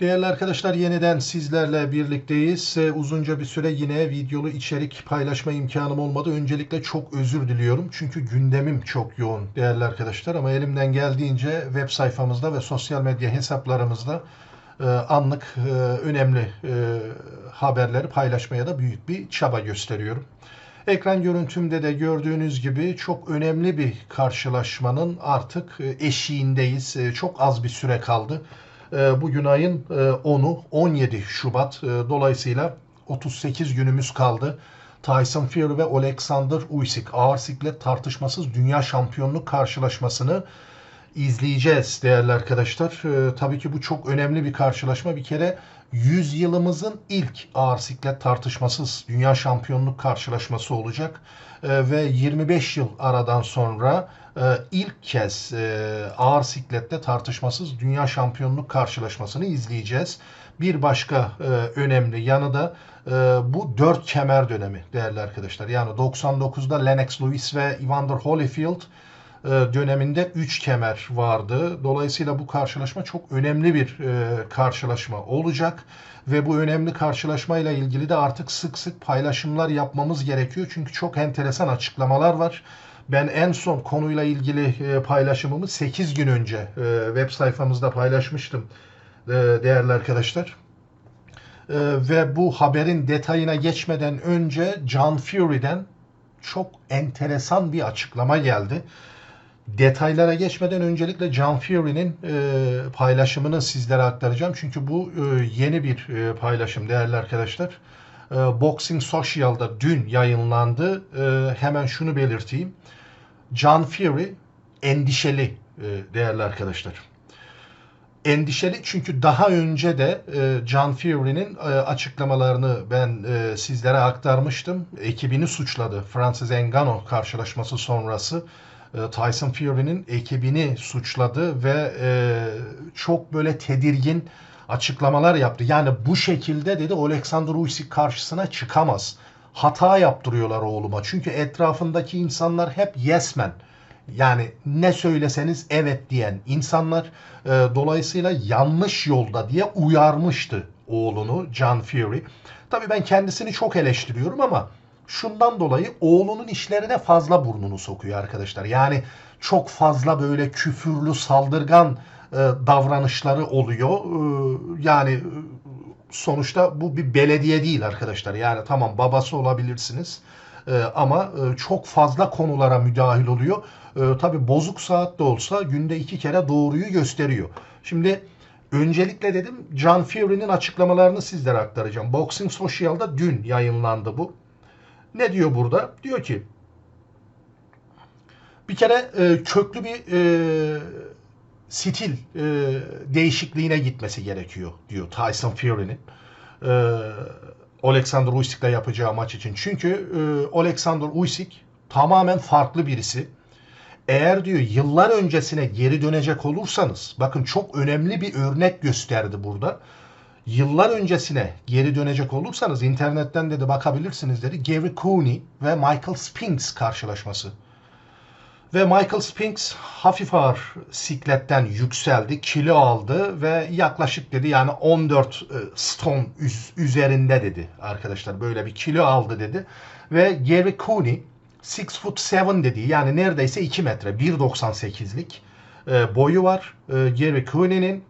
Değerli arkadaşlar yeniden sizlerle birlikteyiz. Ee, Uzunca bir süre yine videolu içerik paylaşma imkanım olmadı. Öncelikle çok özür diliyorum. Çünkü gündemim çok yoğun değerli arkadaşlar. Ama elimden geldiğince web sayfamızda ve sosyal medya hesaplarımızda e, anlık e, önemli e, haberleri paylaşmaya da büyük bir çaba gösteriyorum. Ekran görüntümde de gördüğünüz gibi çok önemli bir karşılaşmanın artık eşiğindeyiz. Çok az bir süre kaldı. E, Bugün ayın e, 10'u 17 Şubat. E, Dolayısıyla 38 günümüz kaldı. Tyson Fury ve Alexander Usyk ağır siklet tartışmasız dünya şampiyonluk karşılaşmasını izleyeceğiz değerli arkadaşlar. Ee, tabii ki bu çok önemli bir karşılaşma. Bir kere 100 yılımızın ilk ağır siklet tartışmasız dünya şampiyonluk karşılaşması olacak. Ee, ve 25 yıl aradan sonra ilk kez e, ağır siklette tartışmasız dünya şampiyonluk karşılaşmasını izleyeceğiz. Bir başka e, önemli yanı da e, bu dört kemer dönemi değerli arkadaşlar. Yani 99'da Lennox Lewis ve Evander Holyfield döneminde 3 kemer vardı. Dolayısıyla bu karşılaşma çok önemli bir e, karşılaşma olacak ve bu önemli karşılaşmayla ilgili de artık sık sık paylaşımlar yapmamız gerekiyor. Çünkü çok enteresan açıklamalar var. Ben en son konuyla ilgili e, paylaşımımı 8 gün önce e, web sayfamızda paylaşmıştım e, değerli arkadaşlar. Ve bu haberin detayına geçmeden önce John Fury'den çok enteresan bir açıklama geldi. Detaylara geçmeden öncelikle John Fury'nin paylaşımını sizlere aktaracağım. Çünkü bu yeni bir paylaşım değerli arkadaşlar. Boxing Social'da dün yayınlandı. Hemen şunu belirteyim. John Fury endişeli e, değerli arkadaşlar. Endişeli çünkü daha önce de e, John Fury'nin e, açıklamalarını ben sizlere aktarmıştım. Ekibini suçladı. Francis Ngannou karşılaşması sonrası Tyson Fury'nin ekibini suçladı ve çok böyle tedirgin açıklamalar yaptı. Yani bu şekilde dedi Alexander Usyk karşısına çıkamaz. Hata yaptırıyorlar oğluma. Çünkü etrafındaki insanlar hep yes man. Yani ne söyleseniz evet diyen insanlar e, dolayısıyla yanlış yolda diye uyarmıştı oğlunu John Fury. Tabii ben kendisini çok eleştiriyorum ama şundan dolayı oğlunun işlerine fazla burnunu sokuyor arkadaşlar. Yani çok fazla böyle küfürlü, saldırgan e, davranışları oluyor. E, yani sonuçta bu bir belediye değil arkadaşlar. Yani tamam babası olabilirsiniz. E, ama e, çok fazla konulara müdahil oluyor. E, tabii bozuk saat de olsa günde iki kere doğruyu gösteriyor. Şimdi öncelikle dedim John Fury'nin açıklamalarını sizlere aktaracağım. Boxing Social'da dün yayınlandı bu. Ne diyor burada? Diyor ki bir kere e, köklü bir e, stil e, değişikliğine gitmesi gerekiyor diyor Tyson Fury'nin. E, Alexander Usyk'le yapacağı maç için. Çünkü e, Alexander Usyk tamamen farklı birisi. Eğer diyor yıllar öncesine geri dönecek olursanız bakın çok önemli bir örnek gösterdi burada yıllar öncesine geri dönecek olursanız internetten de, de bakabilirsiniz dedi. Gary Cooney ve Michael Spinks karşılaşması. Ve Michael Spinks hafif ağır sikletten yükseldi, kilo aldı ve yaklaşık dedi yani 14 e, stone üzerinde dedi arkadaşlar. Böyle bir kilo aldı dedi. Ve Gary Cooney 6 foot 7 dedi yani neredeyse 2 metre 1.98'lik e, boyu var e, Gary Cooney'nin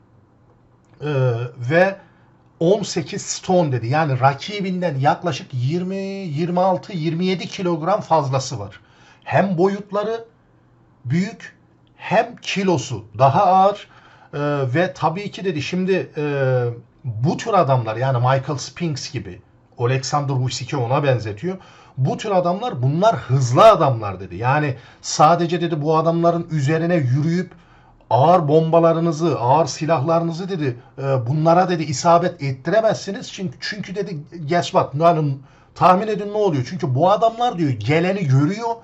ve 18 stone dedi. Yani rakibinden yaklaşık 20, 26, 27 kilogram fazlası var. Hem boyutları büyük hem kilosu daha ağır ee, ve tabii ki dedi şimdi e, bu tür adamlar yani Michael Spinks gibi Alexander Usyk'i ona benzetiyor. Bu tür adamlar bunlar hızlı adamlar dedi. Yani sadece dedi bu adamların üzerine yürüyüp ağır bombalarınızı, ağır silahlarınızı dedi e, bunlara dedi isabet ettiremezsiniz. Çünkü, çünkü dedi guess what? Yani, tahmin edin ne oluyor? Çünkü bu adamlar diyor geleni görüyor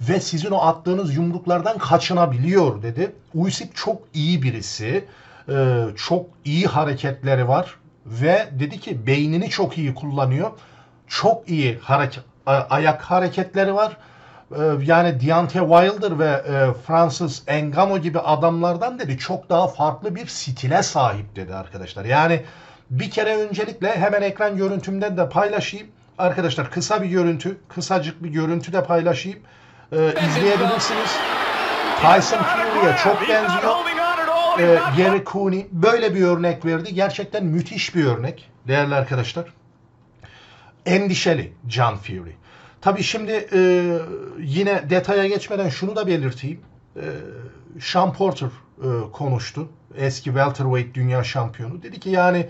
ve sizin o attığınız yumruklardan kaçınabiliyor dedi. Usyk çok iyi birisi. E, çok iyi hareketleri var ve dedi ki beynini çok iyi kullanıyor. Çok iyi hareket ayak hareketleri var Ee, yani Deontay Wilder ve e, Francis Ngannou gibi adamlardan dedi çok daha farklı bir stile sahip dedi arkadaşlar. Yani bir kere öncelikle hemen ekran görüntümden de paylaşayım. Arkadaşlar kısa bir görüntü, kısacık bir görüntü de paylaşayım. Ee, izleyebilirsiniz. Tyson Fury'ye çok benziyor. Ee, Gary Cooney böyle bir örnek verdi. Gerçekten müthiş bir örnek değerli arkadaşlar. Endişeli John Fury. Tabii şimdi e, yine detaya geçmeden şunu da belirteyim. E, Sean Porter e, konuştu. Eski welterweight dünya şampiyonu. Dedi ki yani e,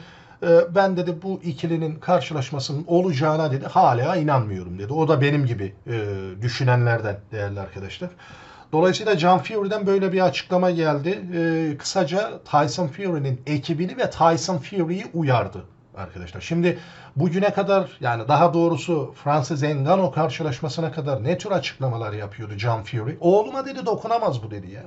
ben dedi bu ikilinin karşılaşmasının olacağına dedi hala inanmıyorum dedi. O da benim gibi e, düşünenlerden değerli arkadaşlar. Dolayısıyla John Fury'den böyle bir açıklama geldi. E, kısaca Tyson Fury'nin ekibini ve Tyson Fury'yi uyardı arkadaşlar. Şimdi bugüne kadar yani daha doğrusu Francis Ngannou karşılaşmasına kadar ne tür açıklamalar yapıyordu John Fury? Oğluma dedi dokunamaz bu dedi ya.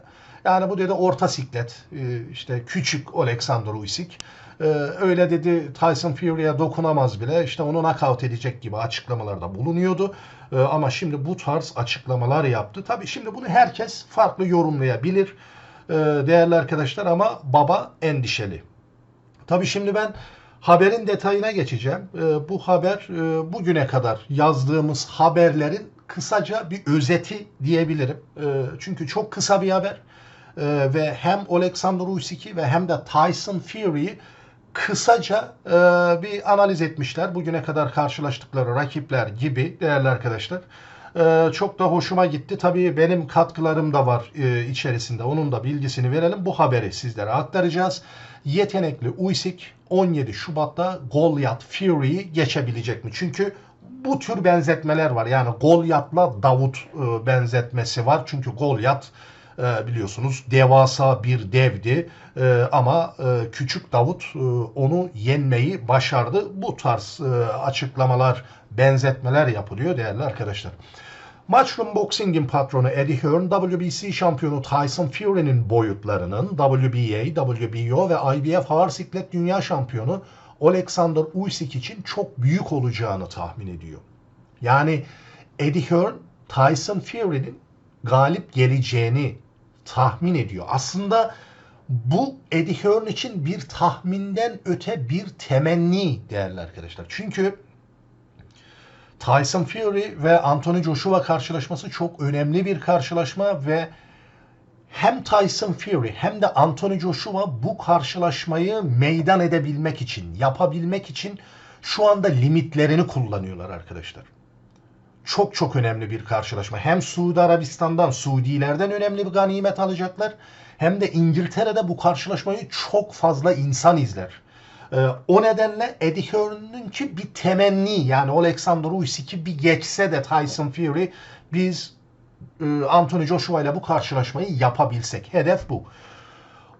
Yani bu dedi orta siklet e, işte küçük Alexander Usyk. E, öyle dedi Tyson Fury'ye dokunamaz bile işte onu knockout edecek gibi açıklamalarda bulunuyordu. E, ama şimdi bu tarz açıklamalar yaptı. Tabii şimdi bunu herkes farklı yorumlayabilir değerli arkadaşlar ama baba endişeli. Tabii şimdi ben Haberin detayına geçeceğim. E, bu haber e, bugüne kadar yazdığımız haberlerin kısaca bir özeti diyebilirim. E, çünkü çok kısa bir haber e, ve hem Alexander Usyk'i ve hem de Tyson Fury'yi kısaca e, bir analiz etmişler. Bugüne kadar karşılaştıkları rakipler gibi değerli arkadaşlar. Çok da hoşuma gitti. Tabii benim katkılarım da var e, içerisinde. Onun da bilgisini verelim. Bu haberi sizlere aktaracağız. Yetenekli Usyk 17 Şubat'ta Goliath Fury'yi geçebilecek mi? Çünkü bu tür benzetmeler var. Yani Goliath'la Davut e, benzetmesi var. Çünkü Goliath e, biliyorsunuz devasa bir devdi e, ama küçük Davut onu yenmeyi başardı. Bu tarz açıklamalar, benzetmeler yapılıyor değerli arkadaşlar. Matchroom Boxing'in patronu Eddie Hearn, WBC şampiyonu Tyson Fury'nin boyutlarının WBA, WBO ve IBF ağır siklet dünya şampiyonu Alexander Usyk için çok büyük olacağını tahmin ediyor. Yani Eddie Hearn, Tyson Fury'nin galip geleceğini tahmin ediyor. Aslında bu Eddie Hearn için bir tahminden öte bir temenni değerli arkadaşlar. Çünkü Tyson Fury ve Anthony Joshua karşılaşması çok önemli bir karşılaşma ve hem Tyson Fury hem de Anthony Joshua bu karşılaşmayı meydan edebilmek için, yapabilmek için şu anda limitlerini kullanıyorlar arkadaşlar. Çok çok önemli bir karşılaşma. Hem Suudi Arabistan'dan, Suudilerden önemli bir ganimet alacaklar. Hem de İngiltere'de bu karşılaşmayı çok fazla insan izler. Ee, o nedenle Eddie Hearn'ınki bir temenni yani Alexander Usyk'i bir geçse de Tyson Fury biz e, Anthony Joshua ile bu karşılaşmayı yapabilsek. Hedef bu.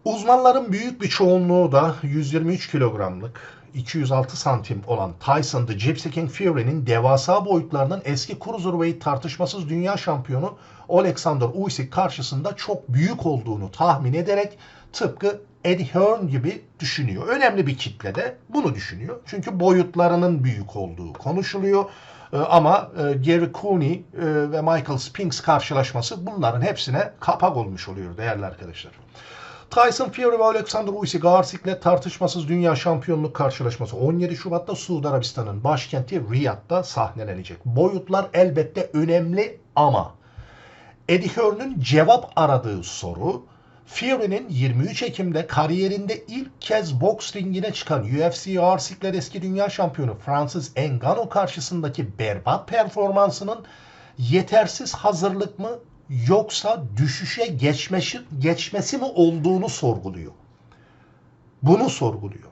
Uzmanların büyük bir çoğunluğu da 123 kilogramlık 206 santim olan Tyson The Gypsy King Fury'nin devasa boyutlarının eski cruiserweight tartışmasız dünya şampiyonu Alexander Usyk karşısında çok büyük olduğunu tahmin ederek tıpkı Eddie Hearn gibi düşünüyor. Önemli bir kitle de bunu düşünüyor. Çünkü boyutlarının büyük olduğu konuşuluyor. Ee, ama e, Gary Cooney e, ve Michael Spinks karşılaşması bunların hepsine kapak olmuş oluyor değerli arkadaşlar. Tyson Fury ve Alexander Usyk ağır siklet tartışmasız dünya şampiyonluk karşılaşması 17 Şubat'ta Suudi Arabistan'ın başkenti Riyad'da sahnelenecek. Boyutlar elbette önemli ama Eddie Hearn'ün cevap aradığı soru Fury'nin 23 Ekim'de kariyerinde ilk kez boks ringine çıkan UFC ağır siklet eski dünya şampiyonu Francis Ngannou karşısındaki berbat performansının yetersiz hazırlık mı yoksa düşüşe geçmesi, geçmesi mi olduğunu sorguluyor. Bunu sorguluyor.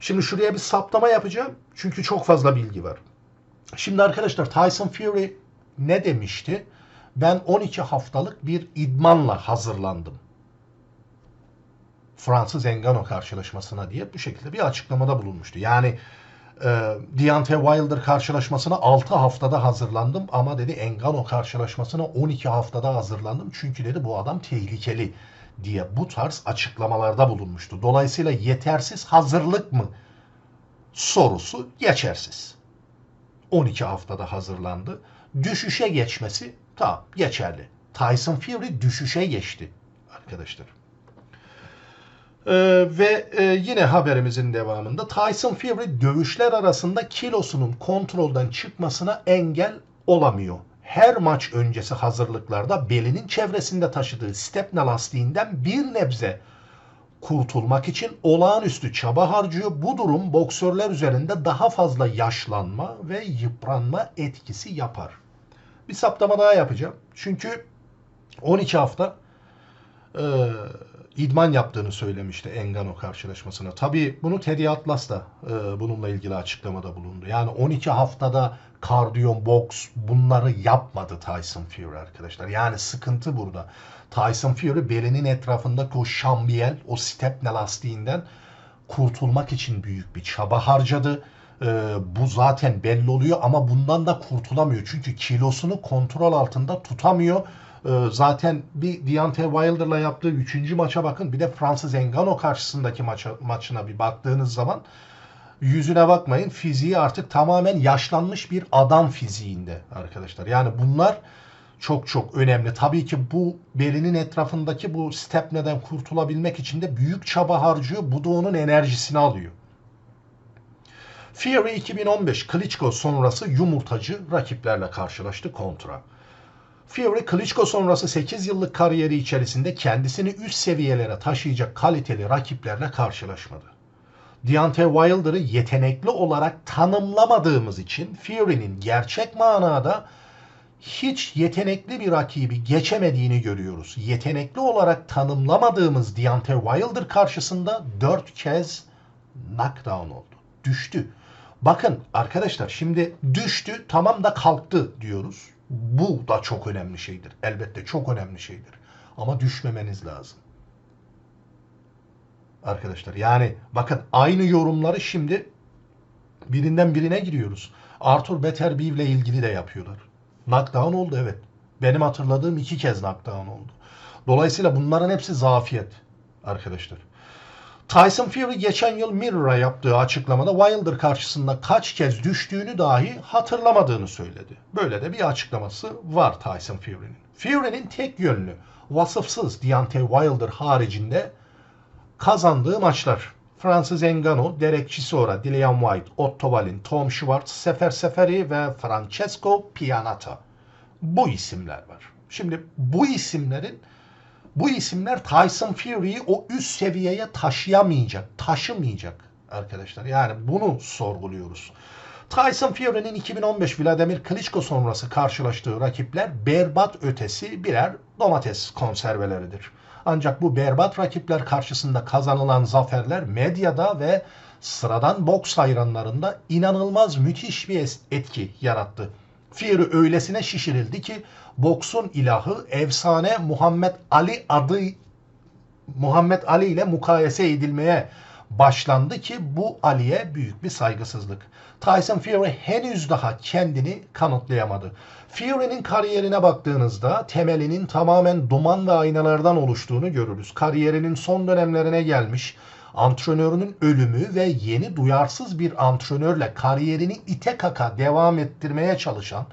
Şimdi şuraya bir saptama yapacağım. Çünkü çok fazla bilgi var. Şimdi arkadaşlar Tyson Fury ne demişti? Ben 12 haftalık bir idmanla hazırlandım. Fransız Ngannou karşılaşmasına diye bu şekilde bir açıklamada bulunmuştu. Yani e, Deontay Wilder karşılaşmasına 6 haftada hazırlandım ama dedi Ngannou karşılaşmasına 12 haftada hazırlandım. Çünkü dedi bu adam tehlikeli diye bu tarz açıklamalarda bulunmuştu. Dolayısıyla yetersiz hazırlık mı sorusu geçersiz. 12 haftada hazırlandı. Düşüşe geçmesi Tamam geçerli. Tyson Fury düşüşe geçti arkadaşlar. Ee, ve e, yine haberimizin devamında Tyson Fury dövüşler arasında kilosunun kontrolden çıkmasına engel olamıyor. Her maç öncesi hazırlıklarda belinin çevresinde taşıdığı stepne lastiğinden bir nebze kurtulmak için olağanüstü çaba harcıyor. Bu durum boksörler üzerinde daha fazla yaşlanma ve yıpranma etkisi yapar. Bir saptama daha yapacağım. Çünkü 12 hafta e, idman yaptığını söylemişti Engano karşılaşmasına. Tabii bunu Teddy Atlas da e, bununla ilgili açıklamada bulundu. Yani 12 haftada kardiyo, boks bunları yapmadı Tyson Fury arkadaşlar. Yani sıkıntı burada. Tyson Fury belinin etrafındaki o şambiyel, o stepne lastiğinden kurtulmak için büyük bir çaba harcadı. Ee, bu zaten belli oluyor ama bundan da kurtulamıyor. Çünkü kilosunu kontrol altında tutamıyor. Ee, zaten bir Deontay Wilder'la yaptığı 3. maça bakın. Bir de Francis Ngannou karşısındaki maça, maçına bir baktığınız zaman yüzüne bakmayın. Fiziği artık tamamen yaşlanmış bir adam fiziğinde arkadaşlar. Yani bunlar çok çok önemli. Tabii ki bu belinin etrafındaki bu stepneden kurtulabilmek için de büyük çaba harcıyor. Bu da onun enerjisini alıyor. Fury 2015 Klitschko sonrası yumurtacı rakiplerle karşılaştı kontra. Fury Klitschko sonrası 8 yıllık kariyeri içerisinde kendisini üst seviyelere taşıyacak kaliteli rakiplerle karşılaşmadı. Deontay Wilder'ı yetenekli olarak tanımlamadığımız için Fury'nin gerçek manada hiç yetenekli bir rakibi geçemediğini görüyoruz. Yetenekli olarak tanımlamadığımız Deontay Wilder karşısında 4 kez knockdown oldu. Düştü. Bakın arkadaşlar şimdi düştü tamam da kalktı diyoruz. Bu da çok önemli şeydir. Elbette çok önemli şeydir. Ama düşmemeniz lazım. Arkadaşlar yani bakın aynı yorumları şimdi birinden birine giriyoruz. Arthur Beterbiev ile ilgili de yapıyorlar. Knockdown oldu evet. Benim hatırladığım iki kez knockdown oldu. Dolayısıyla bunların hepsi zafiyet arkadaşlar. Tyson Fury geçen yıl Mirror'a yaptığı açıklamada Wilder karşısında kaç kez düştüğünü dahi hatırlamadığını söyledi. Böyle de bir açıklaması var Tyson Fury'nin. Fury'nin tek yönlü, vasıfsız Deontay Wilder haricinde kazandığı maçlar. Francis Ngannou, Derek Chisora, Dillian White, Otto Wallin, Tom Schwartz, Sefer Seferi ve Francesco Pianata. Bu isimler var. Şimdi bu isimlerin bu isimler Tyson Fury'yi o üst seviyeye taşıyamayacak, taşımayacak arkadaşlar. Yani bunu sorguluyoruz. Tyson Fury'nin 2015 Vladimir Klitschko sonrası karşılaştığı rakipler berbat ötesi birer domates konserveleridir. Ancak bu berbat rakipler karşısında kazanılan zaferler medyada ve sıradan boks hayranlarında inanılmaz müthiş bir etki yarattı. Fury öylesine şişirildi ki boksun ilahı efsane Muhammed Ali adı Muhammed Ali ile mukayese edilmeye başlandı ki bu Ali'ye büyük bir saygısızlık. Tyson Fury henüz daha kendini kanıtlayamadı. Fury'nin kariyerine baktığınızda temelinin tamamen duman ve aynalardan oluştuğunu görürüz. Kariyerinin son dönemlerine gelmiş, antrenörünün ölümü ve yeni duyarsız bir antrenörle kariyerini ite kaka devam ettirmeye çalışan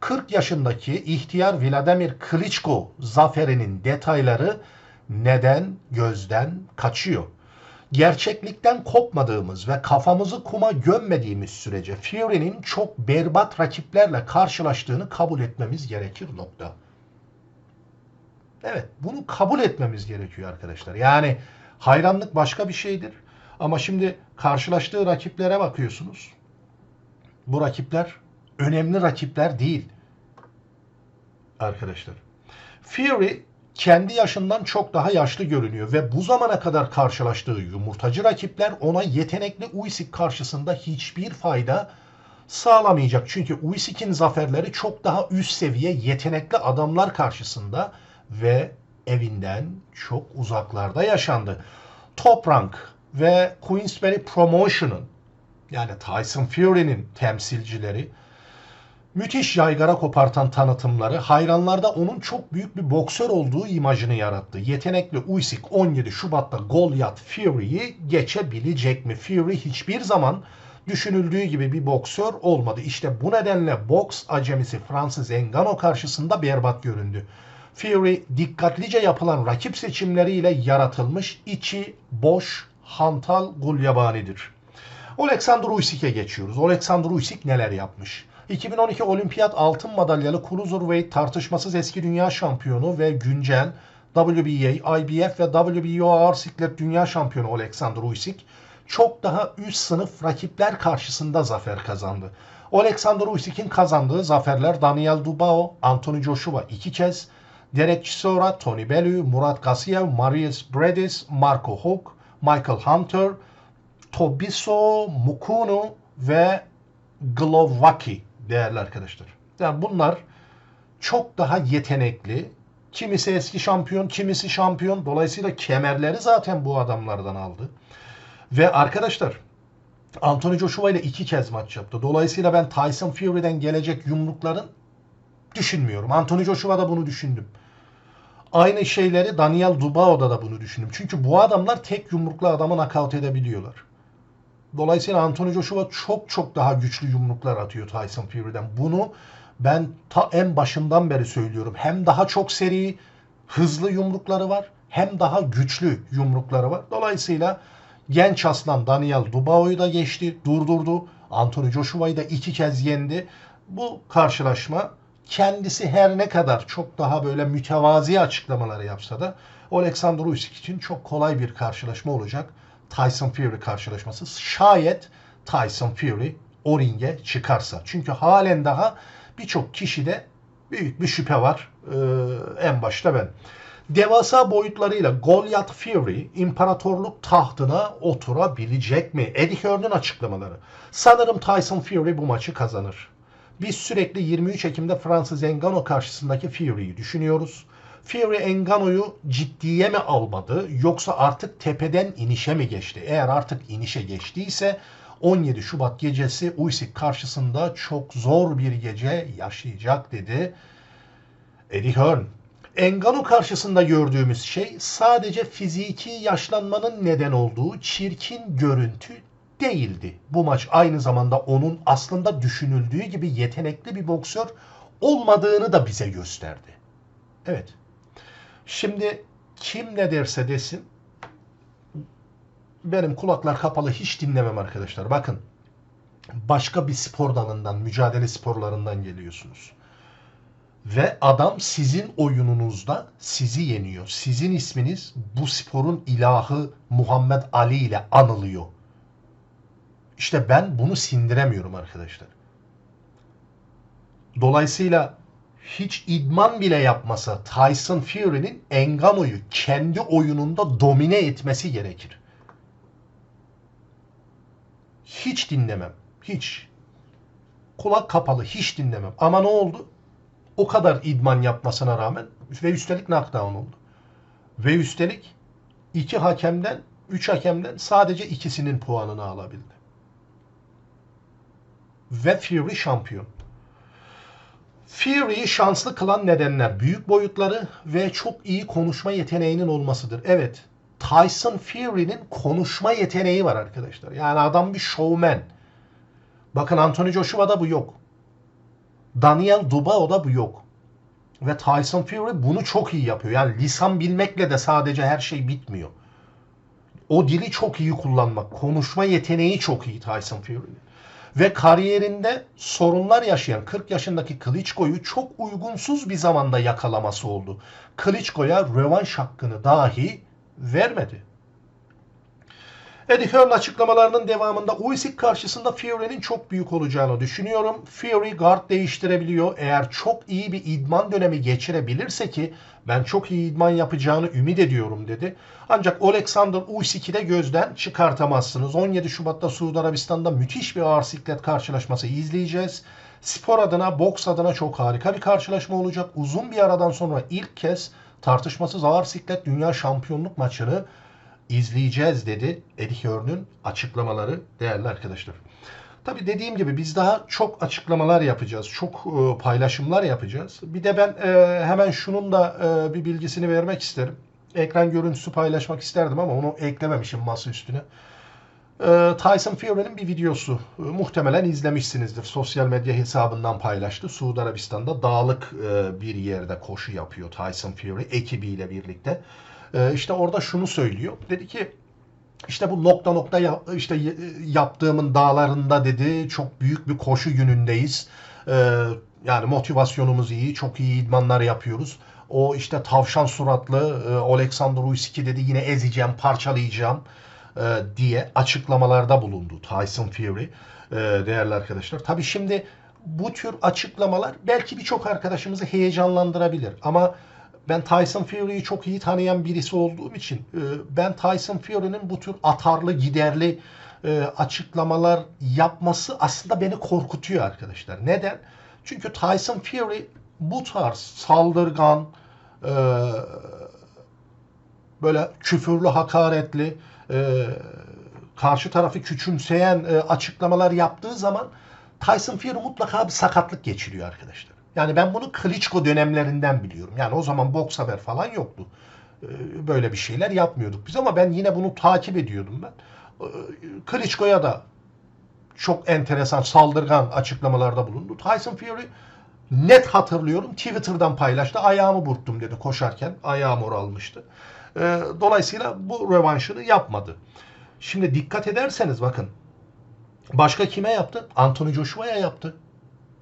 40 yaşındaki ihtiyar Vladimir Klitschko zaferinin detayları neden gözden kaçıyor? Gerçeklikten kopmadığımız ve kafamızı kuma gömmediğimiz sürece Fury'nin çok berbat rakiplerle karşılaştığını kabul etmemiz gerekir nokta. Evet, bunu kabul etmemiz gerekiyor arkadaşlar. Yani hayranlık başka bir şeydir. Ama şimdi karşılaştığı rakiplere bakıyorsunuz. Bu rakipler önemli rakipler değil. Arkadaşlar. Fury kendi yaşından çok daha yaşlı görünüyor ve bu zamana kadar karşılaştığı yumurtacı rakipler ona yetenekli Usyk karşısında hiçbir fayda sağlamayacak. Çünkü Usyk'in zaferleri çok daha üst seviye yetenekli adamlar karşısında ve evinden çok uzaklarda yaşandı. Top Rank ve Queensberry Promotion'ın yani Tyson Fury'nin temsilcileri müthiş yaygara kopartan tanıtımları hayranlarda onun çok büyük bir boksör olduğu imajını yarattı. Yetenekli Usyk 17 Şubat'ta Goliath Fury'yi geçebilecek mi? Fury hiçbir zaman düşünüldüğü gibi bir boksör olmadı. İşte bu nedenle boks acemisi Francis Ngannou karşısında berbat göründü. Fury dikkatlice yapılan rakip seçimleriyle yaratılmış içi boş hantal gulyabanidir. Oleksandr Usyk'e geçiyoruz. Oleksandr Usyk neler yapmış? 2012 Olimpiyat altın madalyalı Cruiserweight tartışmasız eski dünya şampiyonu ve güncel WBA, IBF ve WBO ağır siklet dünya şampiyonu Oleksandr Usyk çok daha üst sınıf rakipler karşısında zafer kazandı. Oleksandr Usyk'in kazandığı zaferler Daniel Dubao, Anthony Joshua iki kez, Derek Chisora, Tony Bellew, Murat Gassiev, Marius Bredis, Marco Hook, Michael Hunter, Tobiso Mukunu ve Glovaki değerli arkadaşlar. Yani bunlar çok daha yetenekli. Kimisi eski şampiyon, kimisi şampiyon. Dolayısıyla kemerleri zaten bu adamlardan aldı. Ve arkadaşlar Anthony Joshua ile iki kez maç yaptı. Dolayısıyla ben Tyson Fury'den gelecek yumrukların düşünmüyorum. Anthony Joshua'da bunu düşündüm. Aynı şeyleri Daniel Dubao'da da bunu düşündüm. Çünkü bu adamlar tek yumrukla adamı nakavt edebiliyorlar. Dolayısıyla Anthony Joshua çok çok daha güçlü yumruklar atıyor Tyson Fury'den. Bunu ben ta en başından beri söylüyorum. Hem daha çok seri, hızlı yumrukları var hem daha güçlü yumrukları var. Dolayısıyla genç aslan Daniel Dubao'yu da geçti, durdurdu. Anthony Joshua'yı da iki kez yendi. Bu karşılaşma kendisi her ne kadar çok daha böyle mütevazi açıklamaları yapsa da Alexander Usyk için çok kolay bir karşılaşma olacak. Tyson Fury karşılaşması. Şayet Tyson Fury o ringe çıkarsa. Çünkü halen daha birçok kişide büyük bir şüphe var. Ee, en başta ben. Devasa boyutlarıyla Goliath Fury imparatorluk tahtına oturabilecek mi? Eddie Hearn'ın açıklamaları. Sanırım Tyson Fury bu maçı kazanır. Biz sürekli 23 Ekim'de Fransız Ngannou karşısındaki Fury'yi düşünüyoruz. Fury Ngannou'yu ciddiye mi almadı yoksa artık tepeden inişe mi geçti? Eğer artık inişe geçtiyse 17 Şubat gecesi Usyk karşısında çok zor bir gece yaşayacak dedi Eddie Hearn. Ngannou karşısında gördüğümüz şey sadece fiziki yaşlanmanın neden olduğu çirkin görüntü değildi. Bu maç aynı zamanda onun aslında düşünüldüğü gibi yetenekli bir boksör olmadığını da bize gösterdi. Evet. Şimdi kim ne derse desin benim kulaklar kapalı hiç dinlemem arkadaşlar. Bakın başka bir spor dalından, mücadele sporlarından geliyorsunuz. Ve adam sizin oyununuzda sizi yeniyor. Sizin isminiz bu sporun ilahı Muhammed Ali ile anılıyor. İşte ben bunu sindiremiyorum arkadaşlar. Dolayısıyla hiç idman bile yapmasa Tyson Fury'nin Ngannou'yu kendi oyununda domine etmesi gerekir. Hiç dinlemem. Hiç. Kulak kapalı hiç dinlemem. Ama ne oldu? O kadar idman yapmasına rağmen ve üstelik knockdown oldu. Ve üstelik iki hakemden, üç hakemden sadece ikisinin puanını alabildi. Ve Fury şampiyon. Fury'yi şanslı kılan nedenler büyük boyutları ve çok iyi konuşma yeteneğinin olmasıdır. Evet, Tyson Fury'nin konuşma yeteneği var arkadaşlar. Yani adam bir showman. Bakın Anthony Joshua'da bu yok. Daniel Dubao'da bu yok. Ve Tyson Fury bunu çok iyi yapıyor. Yani lisan bilmekle de sadece her şey bitmiyor. O dili çok iyi kullanmak, konuşma yeteneği çok iyi Tyson Fury'nin. Ve kariyerinde sorunlar yaşayan 40 yaşındaki Klitschko'yu çok uygunsuz bir zamanda yakalaması oldu. Klitschko'ya rövanş hakkını dahi vermedi. Eddie Hearn açıklamalarının devamında Usyk karşısında Fury'nin çok büyük olacağını düşünüyorum. Fury guard değiştirebiliyor. Eğer çok iyi bir idman dönemi geçirebilirse ki ben çok iyi idman yapacağını ümit ediyorum dedi. Ancak Alexander Usyk'i de gözden çıkartamazsınız. 17 Şubat'ta Suudi Arabistan'da müthiş bir ağır siklet karşılaşması izleyeceğiz. Spor adına, boks adına çok harika bir karşılaşma olacak. Uzun bir aradan sonra ilk kez tartışmasız ağır siklet dünya şampiyonluk maçını izleyeceğiz dedi Eddie Hearn'ün açıklamaları değerli arkadaşlar. Tabi dediğim gibi biz daha çok açıklamalar yapacağız. Çok e, paylaşımlar yapacağız. Bir de ben e, hemen şunun da e, bir bilgisini vermek isterim. Ekran görüntüsü paylaşmak isterdim ama onu eklememişim masa üstüne. Ee, Tyson Fury'nin bir videosu. Ee, Muhtemelen izlemişsinizdir. Sosyal medya hesabından paylaştı. Suudi Arabistan'da dağlık e, bir yerde koşu yapıyor Tyson Fury ekibiyle birlikte. Ee, işte orada şunu söylüyor. Dedi ki işte bu nokta nokta ya- işte yaptığımın dağlarında dedi çok büyük bir koşu günündeyiz. Ee, yani motivasyonumuz iyi, çok iyi idmanlar yapıyoruz. O işte tavşan suratlı e, Alexander Usyk dedi yine ezeceğim, parçalayacağım e, diye açıklamalarda bulundu Tyson Fury e, değerli arkadaşlar. Tabii şimdi bu tür açıklamalar belki birçok arkadaşımızı heyecanlandırabilir ama ben Tyson Fury'yi çok iyi tanıyan birisi olduğum için e, ben Tyson Fury'nin bu tür atarlı, giderli e, açıklamalar yapması aslında beni korkutuyor arkadaşlar. Neden? Çünkü Tyson Fury bu tarz saldırgan, e, böyle küfürlü, hakaretli, karşı tarafı küçümseyen açıklamalar yaptığı zaman Tyson Fury mutlaka bir sakatlık geçiriyor arkadaşlar. Yani ben bunu Klitschko dönemlerinden biliyorum. Yani o zaman boks haber falan yoktu. E, böyle bir şeyler yapmıyorduk biz ama ben yine bunu takip ediyordum ben. E, Klitschko'ya da çok enteresan saldırgan açıklamalarda bulundu. Tyson Fury net hatırlıyorum Twitter'dan paylaştı. Ayağımı burktum dedi koşarken. Ayağım oralmıştı. Ee, dolayısıyla bu rövanşını yapmadı. Şimdi dikkat ederseniz bakın. Başka kime yaptı? Anthony Joshua'ya yaptı.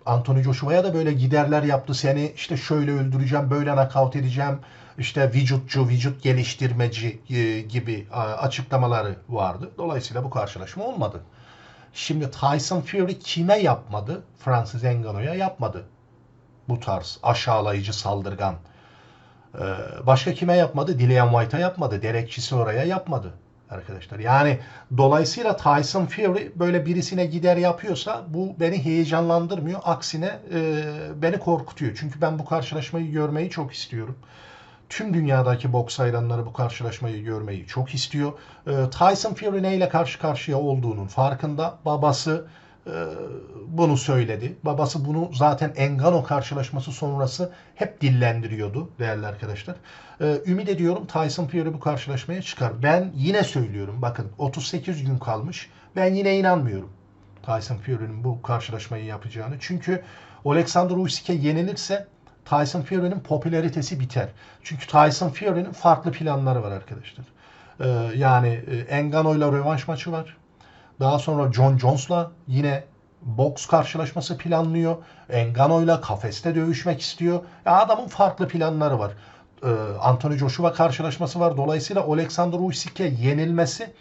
Anthony Joshua'ya da böyle giderler yaptı. Seni işte şöyle öldüreceğim, böyle nakavt edeceğim. İşte vücutçu, vücut geliştirmeci e, gibi a, açıklamaları vardı. Dolayısıyla bu karşılaşma olmadı. Şimdi Tyson Fury kime yapmadı? Francis Ngannou'ya yapmadı. Bu tarz aşağılayıcı saldırgan. Ee, başka kime yapmadı? Dillian White'a yapmadı. Derek Chisora'ya yapmadı arkadaşlar. Yani dolayısıyla Tyson Fury böyle birisine gider yapıyorsa bu beni heyecanlandırmıyor. Aksine e, beni korkutuyor. Çünkü ben bu karşılaşmayı görmeyi çok istiyorum. Tüm dünyadaki boks hayranları bu karşılaşmayı görmeyi çok istiyor. Ee, Tyson Fury neyle karşı karşıya olduğunun farkında. Babası e, bunu söyledi. Babası bunu zaten Engano karşılaşması sonrası hep dillendiriyordu değerli arkadaşlar. Ee, ümit ediyorum Tyson Fury bu karşılaşmaya çıkar. Ben yine söylüyorum bakın 38 gün kalmış. Ben yine inanmıyorum Tyson Fury'nin bu karşılaşmayı yapacağını. Çünkü Alexander Usyk'e yenilirse Tyson Fury'nin popülaritesi biter. Çünkü Tyson Fury'nin farklı planları var arkadaşlar. Ee, yani e, Engano'yla rövanş maçı var. Daha sonra John Jones'la yine boks karşılaşması planlıyor. Engano'yla kafeste dövüşmek istiyor. Ya adamın farklı planları var. Ee, Anthony Joshua karşılaşması var. Dolayısıyla Alexander Usyk'e yenilmesi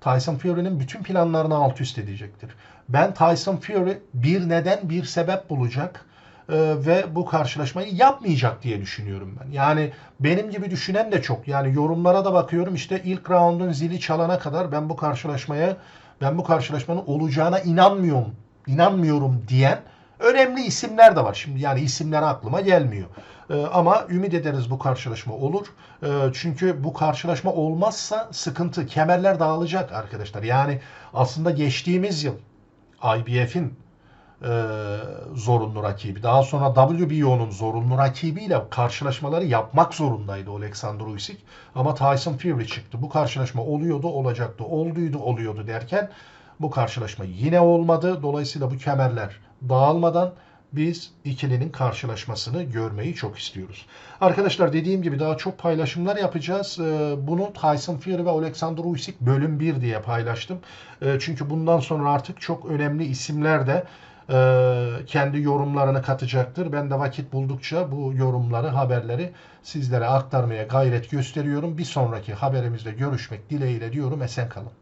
Tyson Fury'nin bütün planlarını alt üst edecektir. Ben Tyson Fury bir neden bir sebep bulacak e, ve bu karşılaşmayı yapmayacak diye düşünüyorum ben. Yani benim gibi düşünen de çok. Yani yorumlara da bakıyorum işte ilk roundun zili çalana kadar ben bu karşılaşmaya ben bu karşılaşmanın olacağına inanmıyorum. inanmıyorum diyen önemli isimler de var. Şimdi yani isimler aklıma gelmiyor. Ee, ama ümit ederiz bu karşılaşma olur. Ee, çünkü bu karşılaşma olmazsa sıkıntı. Kemerler dağılacak arkadaşlar. Yani aslında geçtiğimiz yıl IBF'in e, zorunlu rakibi. Daha sonra WBO'nun zorunlu rakibiyle karşılaşmaları yapmak zorundaydı Alexander Usyk. Ama Tyson Fury çıktı. Bu karşılaşma oluyordu, olacaktı, olduydu, oluyordu derken bu karşılaşma yine olmadı. Dolayısıyla bu kemerler dağılmadan biz ikilinin karşılaşmasını görmeyi çok istiyoruz. Arkadaşlar dediğim gibi daha çok paylaşımlar yapacağız. Ee, Bunu Tyson Fury ve Alexander Usyk bölüm 1 diye paylaştım. Ee, Çünkü bundan sonra artık çok önemli isimler de e, kendi yorumlarını katacaktır. Ben de vakit buldukça bu yorumları, haberleri sizlere aktarmaya gayret gösteriyorum. Bir sonraki haberimizde görüşmek dileğiyle diyorum. Esen kalın.